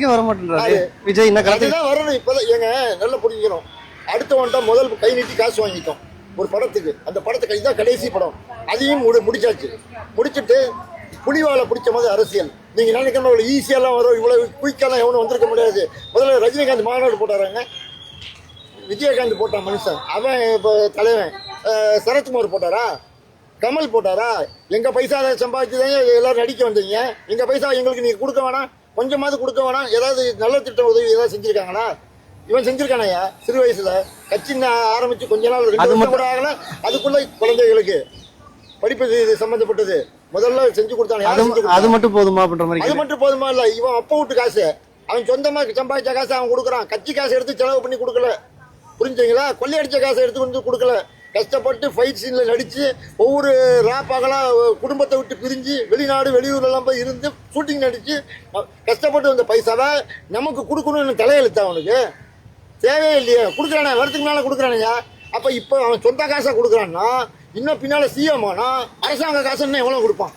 வர மாட்டேன்றாரு. விஜய் என்ன கருத்து அதுதான் வரணும். இப்பதான் ஏங்க நல்லா புரிஞ்சுக்கணும். அடுத்தவன்ட்ட முதல் கை நீட்டி காசு வாங்கிட்டோம். ஒரு படத்துக்கு. அந்த படத்துக்கு இதுதான் கடைசி படம். அதையும் முடி- முடிச்சாச்சு. முடிச்சிட்டு புலிவாலை பிடிச்ச மாதிரி அரசியல். நீங்க நினைக்கிற இவ்வளவு ஈஸியெல்லாம் வரும். இவ்வளவு குயிக்கெல்லாம் எவனும் வந்திருக்க முடியாது. முதல்ல ரஜினிகாந்த் மாநாடு போட்டாராங்க. விஜயகாந்த் போட்டான் மனுஷன். அவன் இப்போ தலைவன். அஹ் சரத்குமார் போட்டாரா? கமல் போட்டாரா? எங்க பைசா சம்பாதிச்சு தான் எல்லாரும் நடிக்க வந்தீங்க. எங்க பைசா எங்களுக்கு நீங்க கொடுக்க வேணாம். கொஞ்சமாவது கொடுக்க வேணாம். ஏதாவது நல்ல திட்டம் உதவி ஏதாவது செஞ்சிருக்காங்களா இவன் செஞ்சிருக்கானயா சிறு வயசுல. கட்சி ஆரம்பிச்சு கொஞ்ச நாள் ரெண்டு வருஷம் கூட ஆகல. அதுக்குள்ள குழந்தைகளுக்கு படிப்பு இது- சம்பந்தப்பட்டது. முதல்ல செஞ்சு கொடுத்தானே? அது மட்டும் போதுமா அப்படின்ற மாதிரி அது. மட்டும் போதுமா இல்ல. இவன் அப்பா வீட்டு காசு. அவன் சொந்தமா சம்பாதிச்ச காசு அவன் கொடுக்குறான். கட்சி காசு எடுத்து செலவு பண்ணி கொடுக்கல. புரிஞ்சுங்களா? கொள்ளையடிச்ச காசை எடுத்து வந்து கொடுக்கல. கஷ்டப்பட்டு ஃபைட் சீனில் நடித்து ஒவ்வொரு ராப்பாகலாம் குடும்பத்தை விட்டு பிரிஞ்சு வெளிநாடு வெளியூர்லாம் போய் இருந்து ஷூட்டிங் நடித்து கஷ்டப்பட்டு வந்த பைசாவை நமக்கு கொடுக்கணும்னு தலையெழுத்தா அவனுக்கு? தேவையே இல்லையே. கொடுக்குறானே வரதுக்கு மேலே கொடுக்குறானுங்க. அப்போ இப்போ அவன் சொந்த காசை கொடுக்குறான்னா இன்னும் பின்னால் சிஎம் ஆனால் அரசாங்க காசுன்னு எவ்வளோ கொடுப்பான்?